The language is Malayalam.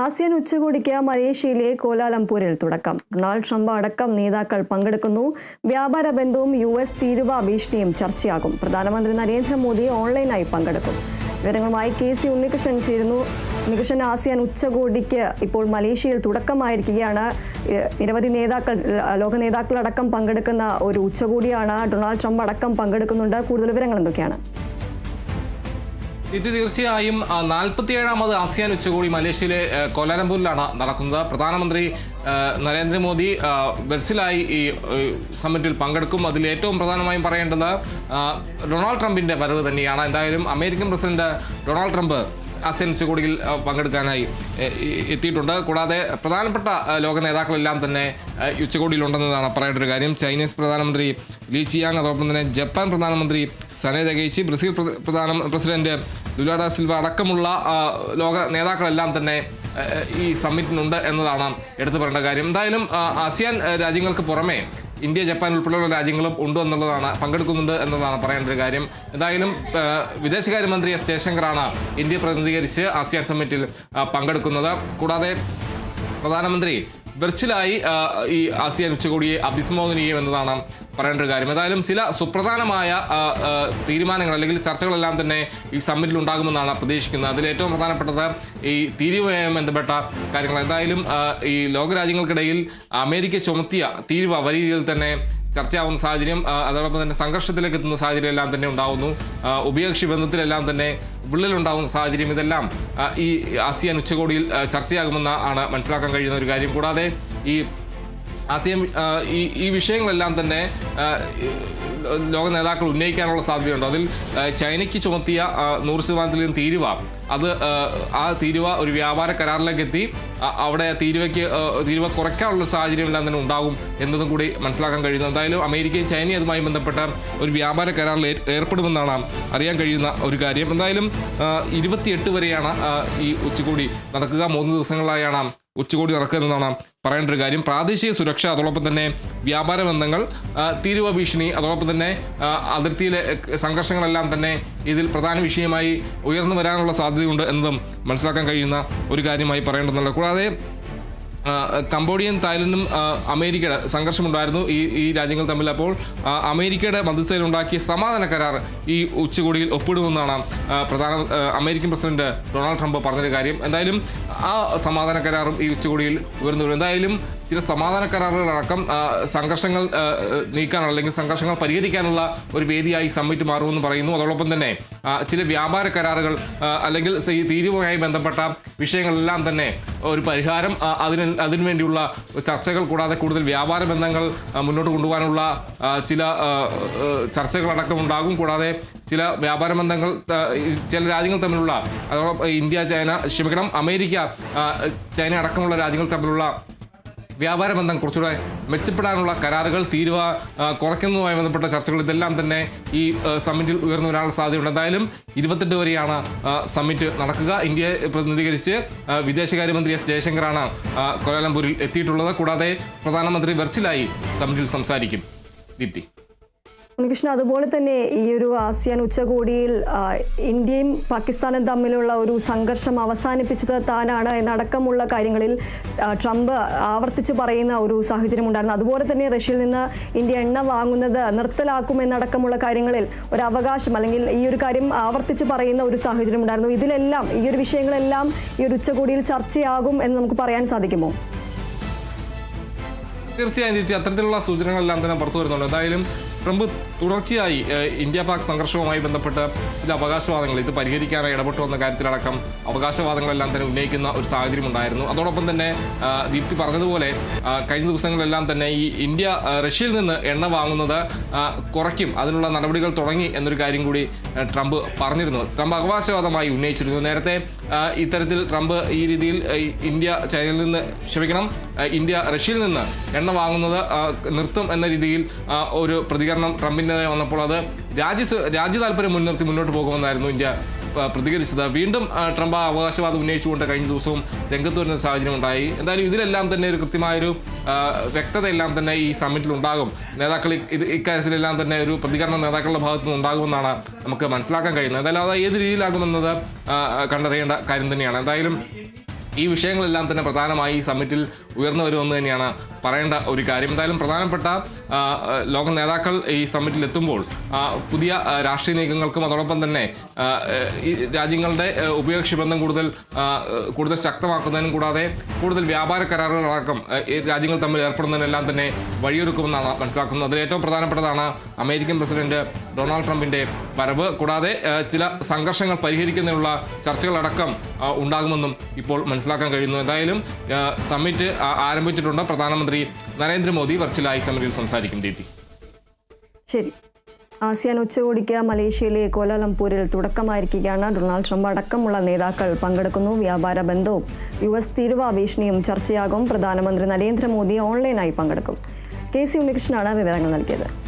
ആസിയൻ ഉച്ചകോടിക്ക് മലേഷ്യയിലെ കോലാലംപൂരിൽ തുടക്കം. ഡൊണാൾഡ് ട്രംപ് അടക്കം നേതാക്കൾ പങ്കെടുക്കുന്നു. വ്യാപാര ബന്ധവും യു എസ് തീരുവ ഭീഷണിയും ചർച്ചയാകും. പ്രധാനമന്ത്രി നരേന്ദ്രമോദി ഓൺലൈനായി പങ്കെടുക്കും. വിവരങ്ങളുമായി കെ സി ഉണ്ണികൃഷ്ണൻ ചേരുന്നു. ഉണ്ണികൃഷ്ണൻ ആസിയാൻ ഉച്ചകോടിക്ക് ഇപ്പോൾ മലേഷ്യയിൽ തുടക്കമായിരിക്കുകയാണ്. നിരവധി നേതാക്കൾ ലോക നേതാക്കളടക്കം പങ്കെടുക്കുന്ന ഒരു ഉച്ചകോടിയാണ്. ഡൊണാൾഡ് ട്രംപ് അടക്കം പങ്കെടുക്കുന്നുണ്ട്. കൂടുതൽ വിവരങ്ങൾ എന്തൊക്കെയാണ്? ഇത് തീർച്ചയായും നാൽപ്പത്തിയേഴാമത് ആസിയാൻ ഉച്ചകോടി മലേഷ്യയിലെ കോലാലംപൂരിലാണ് നടക്കുന്നത്. പ്രധാനമന്ത്രി നരേന്ദ്രമോദി വെർച്വലായി ഈ സമ്മിറ്റിൽ പങ്കെടുക്കും. അതിൽ ഏറ്റവും പ്രധാനമായും പറയേണ്ടത് ഡൊണാൾഡ് ട്രംപിന്റെ വരവ് തന്നെയാണ്. എന്തായാലും American president Donald Trump ASEAN കൂടിയിൽ പങ്കെടുക്കാനായി എത്തിയിട്ടുണ്ട്. കൂടാതെ പ്രധാനപ്പെട്ട ലോക നേതാക്കളെല്ലാം തന്നെ ഉച്ചകോടിയിലുണ്ടെന്നതാണ് പറയേണ്ട ഒരു കാര്യം. ചൈനീസ് പ്രധാനമന്ത്രി ലീ ചിയാങ് അതോടൊപ്പം തന്നെ ജപ്പാൻ പ്രധാനമന്ത്രി സനെ ബ്രസീൽ പ്രധാന പ്രസിഡന്റ് ലുലാഡ സിൽവ അടക്കമുള്ള ലോക നേതാക്കളെല്ലാം തന്നെ ഈ സമ്മിറ്റിനുണ്ട് എന്നതാണ് എടുത്തു പറയേണ്ട കാര്യം. എന്തായാലും ആസിയാൻ രാജ്യങ്ങൾക്ക് പുറമെ ഇന്ത്യ ജപ്പാൻ ഉൾപ്പെടെയുള്ള രാജ്യങ്ങളും ഉണ്ടോ എന്നുള്ളതാണ് പങ്കെടുക്കുന്നുണ്ട് എന്നതാണ് പറയേണ്ട ഒരു കാര്യം. എന്തായാലും വിദേശകാര്യമന്ത്രി എസ് ജയശങ്കറാണ് ഇന്ത്യ പ്രതിനിധീകരിച്ച് ആസിയാൻ സമ്മിറ്റിൽ പങ്കെടുക്കുന്നത്. കൂടാതെ പ്രധാനമന്ത്രി വെർച്വലായി ഈ ആസിയാൻ ഉച്ചകോടിയെ അഭിസംബോധന ചെയ്യും എന്നതാണ് പറയേണ്ട ഒരു കാര്യം. ഏതായാലും ചില സുപ്രധാനമായ തീരുമാനങ്ങൾ അല്ലെങ്കിൽ ചർച്ചകളെല്ലാം തന്നെ ഈ സമ്മിറ്റിൽ ഉണ്ടാകുമെന്നാണ് പ്രതീക്ഷിക്കുന്നത്. അതിൽ ഏറ്റവും പ്രധാനപ്പെട്ടത് ഈ തീരുവയുമായി ബന്ധപ്പെട്ട കാര്യങ്ങൾ. എന്തായാലും ഈ ലോകരാജ്യങ്ങൾക്കിടയിൽ അമേരിക്ക ചുമത്തിയ തീരുവ വലിയ രീതിയിൽ തന്നെ ചർച്ചയാവുന്ന സാഹചര്യം അതോടൊപ്പം തന്നെ സംഘർഷത്തിലേക്ക് എത്തുന്ന സാഹചര്യം എല്ലാം തന്നെ ഉണ്ടാവുന്നു. ഉഭയകക്ഷി ബന്ധത്തിലെല്ലാം തന്നെ വിള്ളലുണ്ടാവുന്ന സാഹചര്യം ഇതെല്ലാം ഈ ആസിയാൻ ഉച്ചകോടിയിൽ ചർച്ചയാകുമെന്ന് ആണ് മനസ്സിലാക്കാൻ കഴിയുന്ന ഒരു കാര്യം. കൂടാതെ ഈ ആസിയൻ ഈ ഈ വിഷയങ്ങളെല്ലാം തന്നെ ലോക നേതാക്കൾ ഉന്നയിക്കാനുള്ള സാധ്യതയുണ്ട്. അതിൽ ചൈനയ്ക്ക് ചുമത്തിയ നൂറ് ശതമാനത്തിലും തീരുവ. അത് ആ, തീരുവ ഒരു വ്യാപാര കരാറിലേക്ക് എത്തി അവിടെ തീരുവയ്ക്ക് തീരുവ കുറയ്ക്കാനുള്ള സാഹചര്യം എല്ലാം തന്നെ ഉണ്ടാകും എന്നതും കൂടി മനസ്സിലാക്കാൻ കഴിയുന്നു. എന്തായാലും അമേരിക്കയും ചൈനയും അതുമായി ബന്ധപ്പെട്ട ഒരു വ്യാപാര കരാറിൽ ഏർ- ഏർപ്പെടുമെന്നാണ് അറിയാൻ കഴിയുന്ന ഒരു കാര്യം. എന്തായാലും ഇരുപത്തിയെട്ട് വരെയാണ് ഈ ഉച്ചകൂടി നടക്കുക. മൂന്ന് ദിവസങ്ങളിലായാണ് ഉച്ചകോടി നടക്കുന്നതാണ് പറയേണ്ട ഒരു കാര്യം. പ്രാദേശിക സുരക്ഷ അതോടൊപ്പം തന്നെ വ്യാപാര ബന്ധങ്ങൾ തീരുവ ഭീഷണി അതോടൊപ്പം തന്നെ അതിർത്തിയിലെ സംഘർഷങ്ങളെല്ലാം തന്നെ ഇതിൽ പ്രധാന വിഷയമായി ഉയർന്നു വരാനുള്ള സാധ്യതയുണ്ട് എന്നതും മനസ്സിലാക്കാൻ കഴിയുന്ന ഒരു കാര്യമായി പറയേണ്ടതുണ്ട്. കൂടാതെ ആ, കംബോഡിയൻ തായ്ലൻഡും അമേരിക്കയുടെ സംഘർഷമുണ്ടായിരുന്നു ഈ ഈ രാജ്യങ്ങൾ തമ്മിൽ അപ്പോൾ. അമേരിക്കയുടെ മന്ത്രിസഭയിൽ ഉണ്ടാക്കിയ സമാധാന കരാർ ഈ ഉച്ചകോടിയിൽ ഒപ്പിടുമെന്നാണ് പ്രധാന അമേരിക്കൻ പ്രസിഡന്റ് ഡൊണാൾഡ് ട്രംപ് പറഞ്ഞൊരു കാര്യം. എന്തായാലും ആ സമാധാന കരാറും ഈ ഉച്ചകോടിയിൽ ഉയർന്നു വരും. എന്തായാലും ചില സമാധാന കരാറുകളടക്കം സംഘർഷങ്ങൾ നീക്കാൻ അല്ലെങ്കിൽ സംഘർഷങ്ങൾ പരിഹരിക്കാനുള്ള ഒരു വേദിയായി സമ്മിറ്റ് മാറുമെന്ന് പറയുന്നു. അതോടൊപ്പം തന്നെ ചില വ്യാപാര കരാറുകൾ അല്ലെങ്കിൽ തീരുവയുമായി ബന്ധപ്പെട്ട വിഷയങ്ങളെല്ലാം തന്നെ ഒരു പരിഹാരം അതിന് അതിനുവേണ്ടിയുള്ള ചർച്ചകൾ കൂടാതെ കൂടുതൽ വ്യാപാര ബന്ധങ്ങൾ മുന്നോട്ട് കൊണ്ടുപോകാനുള്ള ചില ചർച്ചകളടക്കം ഉണ്ടാകും. കൂടാതെ ചില വ്യാപാര ബന്ധങ്ങൾ ചില രാജ്യങ്ങൾ തമ്മിലുള്ള അതോടൊപ്പം ഇന്ത്യ ചൈന ക്ഷമിക്കണം അമേരിക്ക ചൈന അടക്കമുള്ള രാജ്യങ്ങൾ തമ്മിലുള്ള വ്യാപാര ബന്ധം കുറച്ചുകൂടെ മെച്ചപ്പെടാനുള്ള കരാറുകൾ തീരുവ കുറയ്ക്കുന്നതുമായി ബന്ധപ്പെട്ട ചർച്ചകൾ ഇതെല്ലാം തന്നെ ഈ സമ്മിറ്റിൽ ഉയർന്നു വരാനുള്ള സാധ്യതയുണ്ട്. എന്തായാലും ഇരുപത്തെട്ട് വരെയാണ് സമ്മിറ്റ് നടക്കുക. ഇന്ത്യയെ പ്രതിനിധീകരിച്ച് വിദേശകാര്യമന്ത്രി എസ് ജയശങ്കറാണ് കോലാലംപൂരിൽ എത്തിയിട്ടുള്ളത്. കൂടാതെ പ്രധാനമന്ത്രി വെർച്വലായി സമ്മിറ്റിൽ സംസാരിക്കും. ദീപ്തി. ഉണ്ണികൃഷ്ണൻ അതുപോലെ തന്നെ ഈ ഒരു ആസിയാൻ ഉച്ചകോടിയിൽ ഇന്ത്യയും പാകിസ്ഥാനും തമ്മിലുള്ള ഒരു സംഘർഷം അവസാനിപ്പിച്ചത് താനാണ് എന്നടക്കമുള്ള കാര്യങ്ങളിൽ ട്രംപ് ആവർത്തിച്ച് പറയുന്ന ഒരു സാഹചര്യം ഉണ്ടായിരുന്നു. അതുപോലെ തന്നെ റഷ്യയിൽ നിന്ന് ഇന്ത്യ എണ്ണ വാങ്ങുന്നത് നിർത്തലാക്കും എന്നടക്കമുള്ള കാര്യങ്ങളിൽ ഒരു അവകാശം അല്ലെങ്കിൽ ഈ ഒരു കാര്യം ആവർത്തിച്ച് പറയുന്ന ഒരു സാഹചര്യം ഉണ്ടായിരുന്നു. ഇതിലെല്ലാം ഈ ഒരു വിഷയങ്ങളെല്ലാം ഈ ഒരു ഉച്ചകോടിയിൽ ചർച്ചയാകും എന്ന് നമുക്ക് പറയാൻ സാധിക്കുമോ? തീർച്ചയായും അത്തരത്തിലുള്ള സൂചനകളെല്ലാം തന്നെ പുറത്തു വരുന്നുണ്ട്. എന്തായാലും ട്രംപ് തുടർച്ചയായി ഇന്ത്യ പാക് സംഘർഷവുമായി ബന്ധപ്പെട്ട് ചില അവകാശവാദങ്ങൾ ഇത് പരിഹരിക്കാനായി ഇടപെട്ടു എന്ന കാര്യത്തിലടക്കം അവകാശവാദങ്ങളെല്ലാം തന്നെ ഉന്നയിക്കുന്ന ഒരു സാഹചര്യം ഉണ്ടായിരുന്നു. അതോടൊപ്പം തന്നെ ദീപ്തി പറഞ്ഞതുപോലെ കഴിഞ്ഞ ദിവസങ്ങളിലെല്ലാം തന്നെ ഈ ഇന്ത്യ റഷ്യയിൽ നിന്ന് എണ്ണ വാങ്ങുന്നത് കുറയ്ക്കും അതിനുള്ള നടപടികൾ തുടങ്ങി എന്നൊരു കാര്യം കൂടി ട്രംപ് പറഞ്ഞിരുന്നു. ട്രംപ് അവകാശവാദമായി ഉന്നയിച്ചിരുന്നു. നേരത്തെ ഇത്തരത്തിൽ ട്രംപ് ഈ രീതിയിൽ ഇന്ത്യ ചൈനയിൽ നിന്ന് ക്ഷമിക്കണം ഇന്ത്യ റഷ്യയിൽ നിന്ന് എണ്ണ വാങ്ങുന്നത് നിർത്തും എന്ന രീതിയിൽ ഒരു പ്രതികരണം ട്രംപിന്റെ വന്നപ്പോൾ അത് രാജ്യ രാജ്യ താല്പര്യം മുൻനിർത്തി മുന്നോട്ട് പോകുമെന്നായിരുന്നു ഇന്ത്യ പ്രതികരിച്ചത്. വീണ്ടും ട്രംപ് അവകാശവാദം ഉന്നയിച്ചുകൊണ്ട് കഴിഞ്ഞ ദിവസവും രംഗത്ത് വരുന്ന സാഹചര്യം ഉണ്ടായി. എന്തായാലും ഇതിലെല്ലാം തന്നെ ഒരു കൃത്യമായൊരു വ്യക്തത വ്യക്തതയെല്ലാം തന്നെ ഈ സമ്മിറ്റിൽ ഉണ്ടാകും. നേതാക്കൾ ഇത് ഇക്കാര്യത്തിലെല്ലാം തന്നെ ഒരു പ്രതികരണം നേതാക്കളുടെ ഭാഗത്തു നിന്ന് ഉണ്ടാകുമെന്നാണ് നമുക്ക് മനസ്സിലാക്കാൻ കഴിയുന്നത്. എന്തായാലും അത് ഏത് രീതിയിലാകുമെന്നത് കണ്ടറിയേണ്ട കാര്യം തന്നെയാണ്. എന്തായാലും ഈ വിഷയങ്ങളെല്ലാം തന്നെ പ്രധാനമായി ഈ സമ്മിറ്റിൽ ഉയർന്നു വരുമെന്ന് തന്നെയാണ് പറയേണ്ട ഒരു കാര്യം. എന്തായാലും പ്രധാനപ്പെട്ട ലോക നേതാക്കൾ ഈ സമ്മിറ്റിൽ എത്തുമ്പോൾ പുതിയ രാഷ്ട്രീയ നീക്കങ്ങൾക്കും അതോടൊപ്പം തന്നെ ഈ രാജ്യങ്ങളുടെ ബന്ധം കൂടുതൽ കൂടുതൽ ശക്തമാക്കുന്നതിനും കൂടാതെ കൂടുതൽ വ്യാപാര കരാറുകളടക്കം രാജ്യങ്ങൾ തമ്മിൽ ഏർപ്പെടുന്നതിനെല്ലാം തന്നെ വഴിയൊരുക്കുമെന്നാണ് മനസ്സിലാക്കുന്നത്. അതിൽ ഏറ്റവും പ്രധാനപ്പെട്ടതാണ് അമേരിക്കൻ പ്രസിഡന്റ് ഡൊണാൾഡ് ട്രംപിന്റെ വരവ്. കൂടാതെ ചില സംഘർഷങ്ങൾ പരിഹരിക്കുന്നതിനുള്ള ചർച്ചകളടക്കം ഉണ്ടാകുമെന്നും ഇപ്പോൾ മനസ്സിലാക്കാൻ കഴിയുന്നു. എന്തായാലും സമ്മിറ്റ് ആരംഭിച്ചിട്ടുണ്ട്. പ്രധാനമന്ത്രി നരേന്ദ്രമോദി വെർച്വലായി സമ്മിറ്റിൽ സംസാരിക്കും ദീപ്തി. ശരി. ആസിയാൻ ഉച്ചകോടിക്ക് മലേഷ്യയിലെ കോലാലംപൂരിൽ തുടക്കമായിരിക്കുകയാണ്. ഡൊണാൾഡ് ട്രംപ് അടക്കമുള്ള നേതാക്കൾ പങ്കെടുക്കുന്നു. വ്യാപാര ബന്ധവും യു എസ് തീരുവ ഭീഷണിയും ചർച്ചയാകും. പ്രധാനമന്ത്രി നരേന്ദ്രമോദി ഓൺലൈനായി പങ്കെടുക്കും. കെ സി ഉണ്ണികൃഷ്ണനാണ് വിവരങ്ങൾ നൽകിയത്.